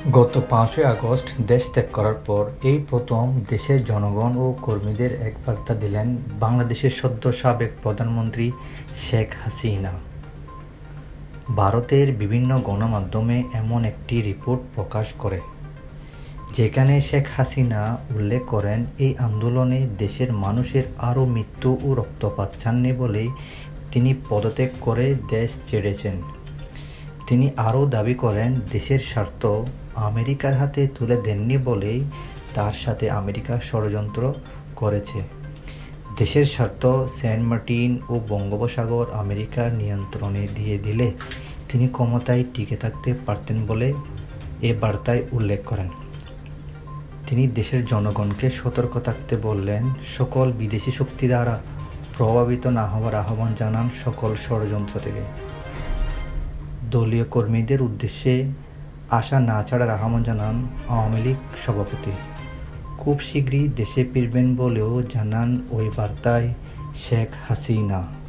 গত পাঁচই আগস্ট দেশ ত্যাগ করার পর এই প্রথম দেশের জনগণ ও কর্মীদের এক বার্তা দিলেন বাংলাদেশের সদ্য সাবেক প্রধানমন্ত্রী শেখ হাসিনা। ভারতের বিভিন্ন গণমাধ্যমে এমন একটি রিপোর্ট প্রকাশ করে, যেখানে শেখ হাসিনা উল্লেখ করেন, এই আন্দোলনে দেশের মানুষের আরও মৃত্যু ও রক্তপাত চাননি বলেই তিনি পদত্যাগ করে দেশ ছেড়েছেন। তিনি আরও দাবি করেন, দেশের স্বার্থ আমেরিকার হাতে তুলে দেননি বলেই তার সাথে আমেরিকা ষড়যন্ত্র করেছে। দেশের স্বার্থ সেন্ট মার্টিন ও বঙ্গোপসাগর আমেরিকার নিয়ন্ত্রণে দিয়ে দিলে তিনি ক্ষমতায় টিকে থাকতে পারতেন বলে এ বার্তায় উল্লেখ করেন। তিনি দেশের জনগণকে সতর্ক থাকতে বললেন, সকল বিদেশি শক্তি দ্বারা প্রভাবিত না হওয়ার আহ্বান জানান সকল ষড়যন্ত্র থেকে। দলীয় কর্মীদের উদ্দেশ্যে আশা না ছাড়ার আহ্বান জানান আওয়ামী লীগ সভাপতি। খুব শীঘ্রই দেশে ফিরবেন বলেও জানান ওই বার্তায় শেখ হাসিনা।